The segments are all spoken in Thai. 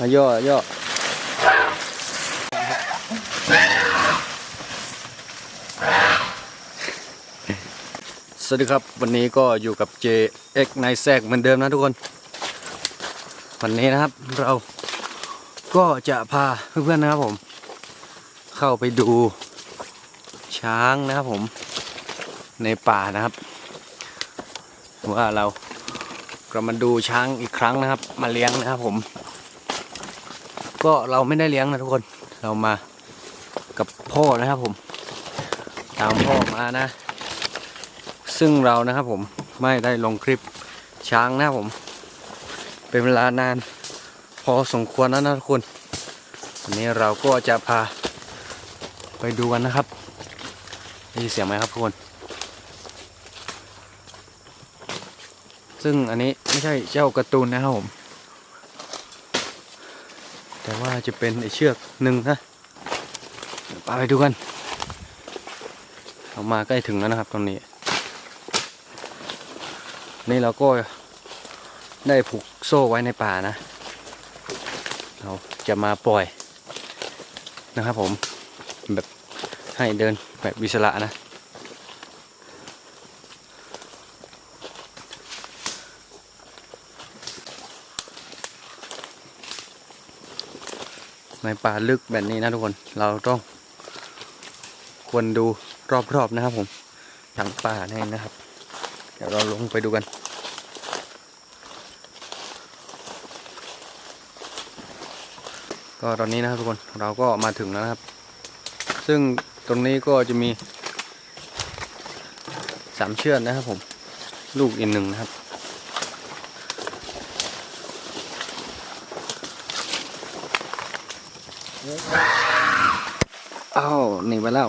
มาย่อย่อสวัสดีครับ วันนี้ก็อยู่กับ JX นายแซกเหมือนเดิมนะทุกคน วันนี้นะครับเราก็จะพาเพื่อนๆนะครับผม เข้าไปดูช้างนะครับผมในป่านะครับ ว่าเราก็มาดูช้างอีกครั้งนะครับ มาเลี้ยงนะครับผม ก็เราไม่ได้เลี้ยงนะทุกคนเรามากับพ่อนะครับผมตามพ่อมานะ ซึ่งเรานะครับผมไม่ได้ลงคลิปช้างนะผม เป็นเวลานาน พอสมควรแล้วนะทุกคนวันนี้เราก็จะพาไปดูกันนะครับได้ยินเสียงไหมครับทุกคน ซึ่งอันนี้ไม่ใช่เจ้าการ์ตูนนะครับผม แต่ว่าจะเป็นไอเชือกหนึ่งนะเดี๋ยวไปดูกันเรามาใกล้ถึงแล้วนะครับตรงนี้ นี่เราก็ได้ผูกโซ่ไว้ในป่านะ เราจะมาปล่อยนะครับผมแบบให้เดินแบบวิสระนะ ในป่าลึกแบบนี้นะทุกคน เราต้องควรดูรอบๆนะครับผมทั้งป่านี่นะครับ เดี๋ยวเราลงไปดูกัน ก็ตอนนี้นะครับทุกคนเราก็มาถึงแล้วนะครับ ซึ่งตรงนี้ก็จะมีสามเชือกนะครับผม ลูกอีกหนึ่งนะครับ อ้าว หนีไปแล้ว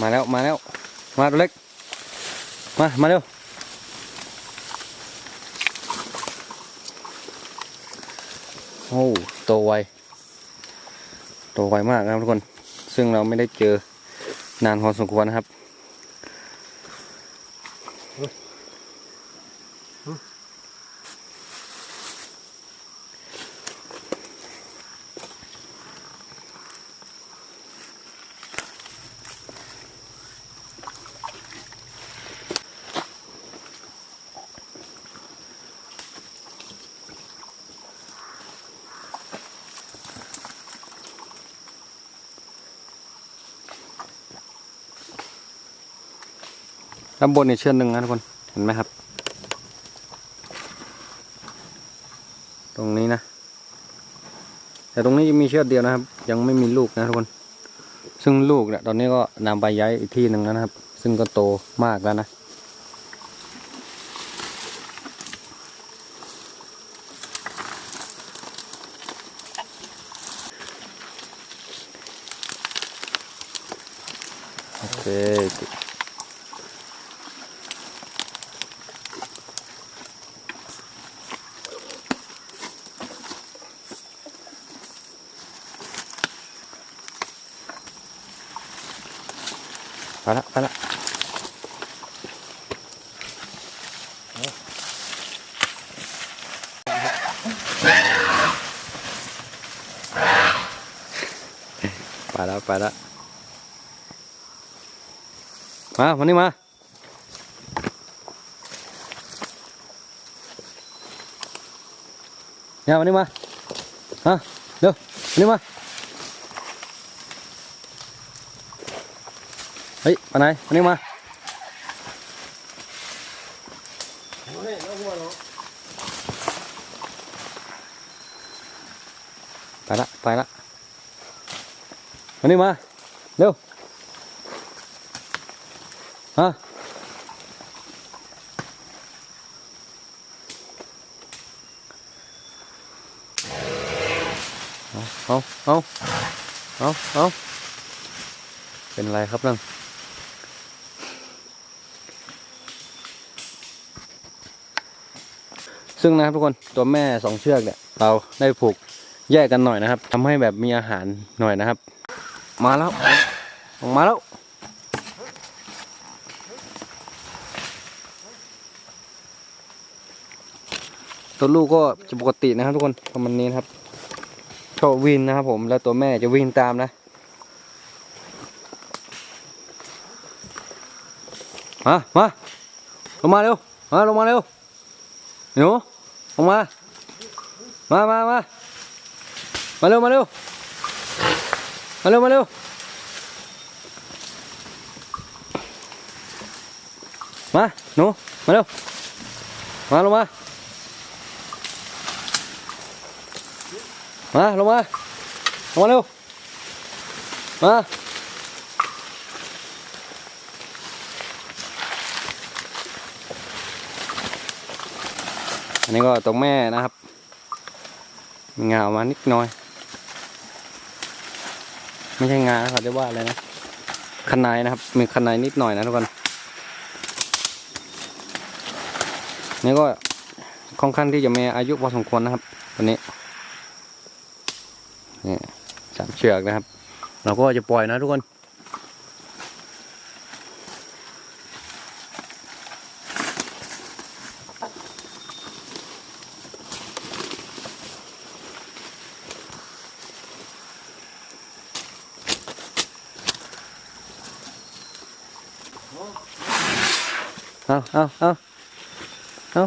มาแล้ว มาแล้ว มาตัวเล็ก มา มาเร็วโอ้โตไว โตไวมากนะครับทุกคน ซึ่งเราไม่ได้เจอ นานพอสมควรนะครับ ด้านบนนี่เชือกหนึ่งนะทุกคน เห็นไหมครับ ตรงนี้นะ แต่ตรงนี้ยังมีเชือกเดียวนะครับ ยังไม่มีลูกนะทุกคน ซึ่งลูกเนี่ยตอนนี้ก็นำไปย้ายอีกที่หนึ่งแล้วนะครับ ซึ่งก็โตมากแล้วนะโอเค ไปละไปละไปแล้วไปแล้วมาวันนี้มาเนี่ยวันนี้มาฮะเร็ววันนี้มา ฮ้ยมาไหนมานี่มาไปละไปละมานี่มาเร็วฮะเอาเอาเอาเอาเอาเป็นไรครับนั่ง ซึ่งนะครับทุกคนตัวแม่สองเชือกเนี่ยเราได้ผูกแยกกันหน่อยนะครับทำให้แบบมีอาหารหน่อยนะครับ มาแล้วออกมาแล้วตัวลูกก็จะปกตินะครับทุกคนประมาณนี้นะครับชอบวิ่งนะครับผมแล้วตัวแม่จะวิ่งตามนะมามาลงมาเร็วมาลงมาเร็ว หนูลงมา มามามามาเร็วมาเร็วมาเร็วมาเร็วมาหนูมาเร็วมาลงมา มาลงมาลงมาเร็วมา อันนี้ก็ตรงแม่นะครับมีงามานิดหน่อย ไม่ใช่งาเขาจะว่าอะไรนะคันในนะครับ มีคันในนิดหน่อยนะทุกคนนี่ก็ค่อนข้างที่จะมีอายุพอสมควรนะครับตัวนี้นี่สามเชือกนะครับ เราก็จะปล่อยนะทุกคน เอาเอาเอาเอา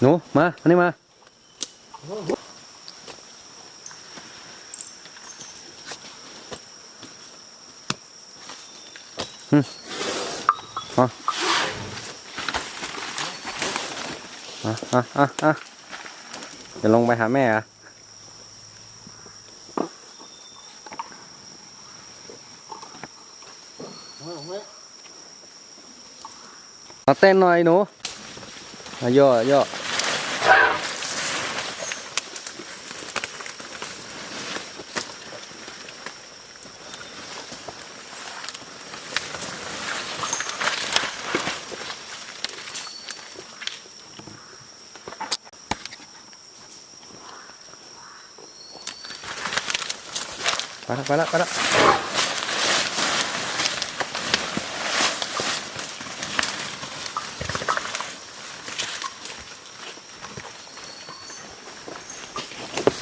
หนูมา อันนี้มาอืมมาอะอะอะอะจะลงไปหาแม่อะ มาเต้นหน่อยหนูมาย่อย่อไปละไปละไปละ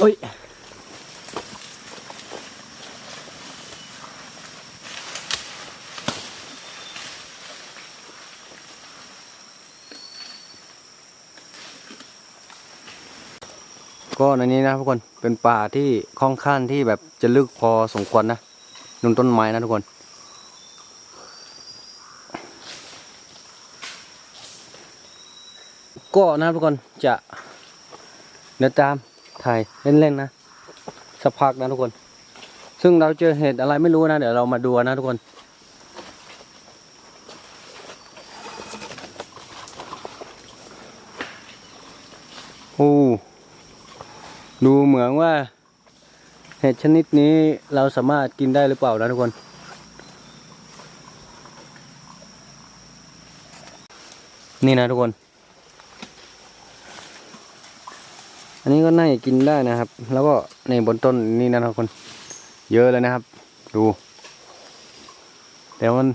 อ้ยก็ในนี้นะทุกคนเป็นป่าที่ค่อนข้างที่แบบจะลึกพอสมควรนะนุ่นต้นไม้นะทุกคน ก็นะทุกคนจะเดินตาม ถ่ายเล่นๆนะสักพักนะทุกคน ซึ่งเราเจอเหตุอะไรไม่รู้นะ เดี๋ยวเรามาดูนะทุกคน โอ้ดูเหมือนว่า เห็ดชนิดนี้เราสามารถกินได้หรือเปล่านะทุกคนนี่นะทุกคน อันนี้ก็น่าจะกินได้นะครับ แล้วก็ในบนต้นนี่นะทุกคน เยอะเลยนะครับ ดู แต่มัน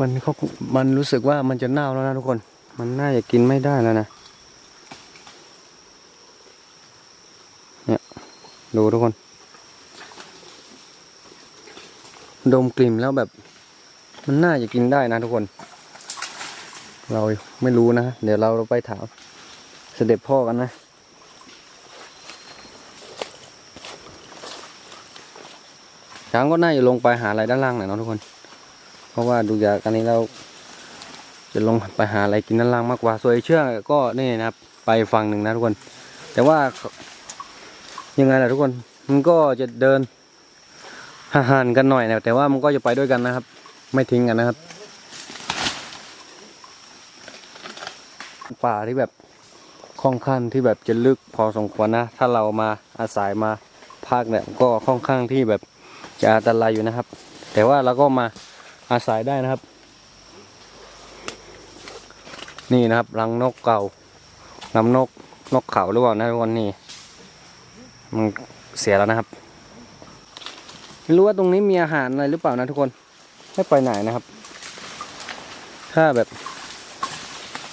มันเขามันรู้สึกว่ามันจะเน่าแล้วนะทุกคน มันน่าจะกินไม่ได้แล้วนะ เนี่ยดูทุกคน ดมกลิ่นแล้วแบบ มันน่าจะกินได้นะทุกคน เราไม่รู้นะ เดี๋ยวเราไปถามเสด็จพ่อกันนะ ช้างก็น่าจะลงไปหาอะไรด้านล่างหน่อยเนาะทุกคน เพราะว่าดูจากอันนี้เราจะลงไปหาอะไรกินด้านล่างมากกว่า ส่วนไอ้เชือกก็นี่นะครับ ไปฝั่งหนึ่งนะทุกคน แต่ว่ายังไงล่ะทุกคน มันก็จะเดินห่างกันหน่อยนะแต่ว่ามันก็จะไปด้วยกันนะครับ ไม่ทิ้งกันนะครับ ป่าที่แบบค่อนข้างที่แบบจะลึกพอสมควรนะ ถ้าเรามาอาศัยมาพักเนี่ยก็ค่อนข้างที่แบบ จะอันตรายอยู่นะครับ แต่ว่าเราก็มาอาศัยได้นะครับ นี่นะครับรังนกเก่ารังนกนกเขาหรือเปล่านะทุกคนนี่มันเสียแล้วนะครับไม่รู้ว่าตรงนี้มีอาหารอะไรหรือเปล่านะทุกคนไม่ไปไหนนะครับ ถ้าแบบ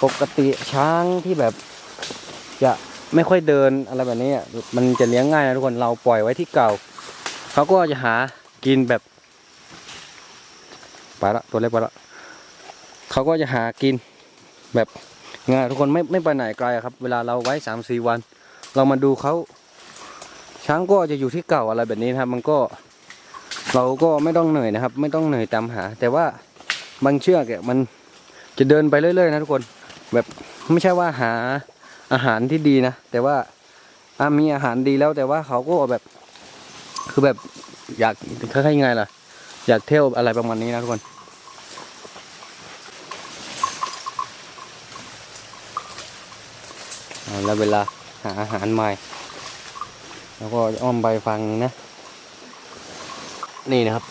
ปกติช้างที่แบบจะไม่ค่อยเดินอะไรแบบนี้มันจะเลี้ยงง่ายนะทุกคนเราปล่อยไว้ที่เก่าเขาก็จะหา กินแบบไปละตัวเล็กไปละเขาก็จะหากินแบบง่ายทุกคนไม่ไม่ไปไหนไกลครับ เวลาเราไว้สามสี่วัน เรามาดูเขาช้างก็จะอยู่ที่เก่าอะไรแบบนี้นะครับ มันก็เราก็ไม่ต้องเหนื่อยนะครับ ไม่ต้องเหนื่อยตามหา แต่ว่าบางเชือกเนี่ยมันจะเดินไปเรื่อยๆนะทุกคน แบบไม่ใช่ว่าหาอาหารที่ดีนะแต่ว่ามีอาหารดีแล้วแต่ว่าเขาก็แบบคือแบบ อยากคล้ายๆยังไงล่ะ อยากเที่ยวอะไรประมาณนี้นะทุกคนแล้วเวลาหาอาหารใหม่ แล้วก็อ้อมใบฟังนะ นี่นะครับ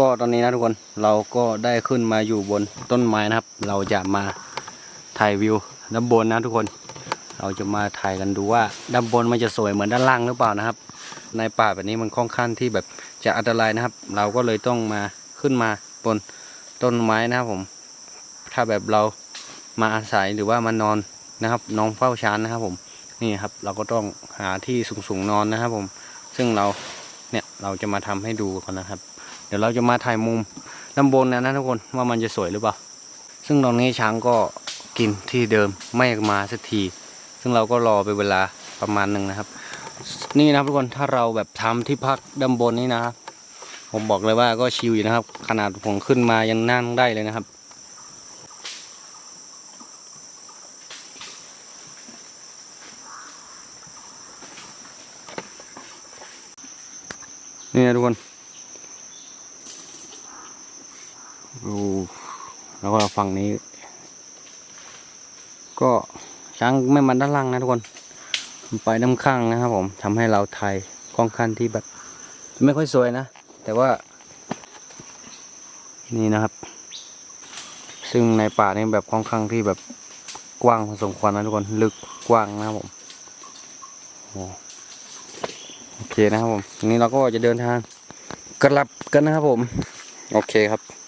ก็ตอนนี้นะทุกคนเราก็ได้ขึ้นมาอยู่บนต้นไม้นะครับ เราจะมาถ่ายวิวด้านบนนะทุกคน เราจะมาถ่ายกันดูว่าด้านบนมันจะสวยเหมือนด้านล่างหรือเปล่านะครับ ในป่าแบบนี้มันค่อนข้างที่แบบจะอันตรายนะครับ เราก็เลยต้องมาขึ้นมาบนต้นไม้นะครับผม ถ้าแบบเรามาอาศัยหรือว่ามานอนนะครับนอนเฝ้าช้างนะครับผมนี่ครับเราก็ต้องหาที่สูงๆนอนนะครับผม ซึ่งเราเนี่ยเราจะมาทำให้ดูก่อนนะครับ เดี๋ยวเราจะมาถ่ายมุมด้านบนนะนะทุกคนว่ามันจะสวยหรือเปล่า ซึ่งตอนนี้ช้างก็กินที่เดิมไม่มาสักที ซึ่งเราก็รอไปเวลาประมาณหนึ่งนะครับ นี่นะครับทุกคนถ้าเราแบบทำที่พักด้านบนนี้นะครับผมบอกเลยว่าก็ชิลอยู่นะครับ ขนาดผมขึ้นมายังนั่งได้เลยนะครับนี่นะทุกคน แล้วก็ฝั่งนี้ ก็ช้างไม่มันด้านล่างนะทุกคน ไปด้านข้างนะครับผมทำให้เราถ่ายกล้องคันที่แบบ ไม่ค่อยสวยนะ แต่ว่า นี่นะครับ ซึ่งในป่านี่แบบค่อนข้างที่แบบกว้างพอสมควรนะทุกคนลึกกว้างนะครับผมโอเคนะครับผมทีนี้เราก็จะเดินทางกลับกันนะครับผม โอเคครับ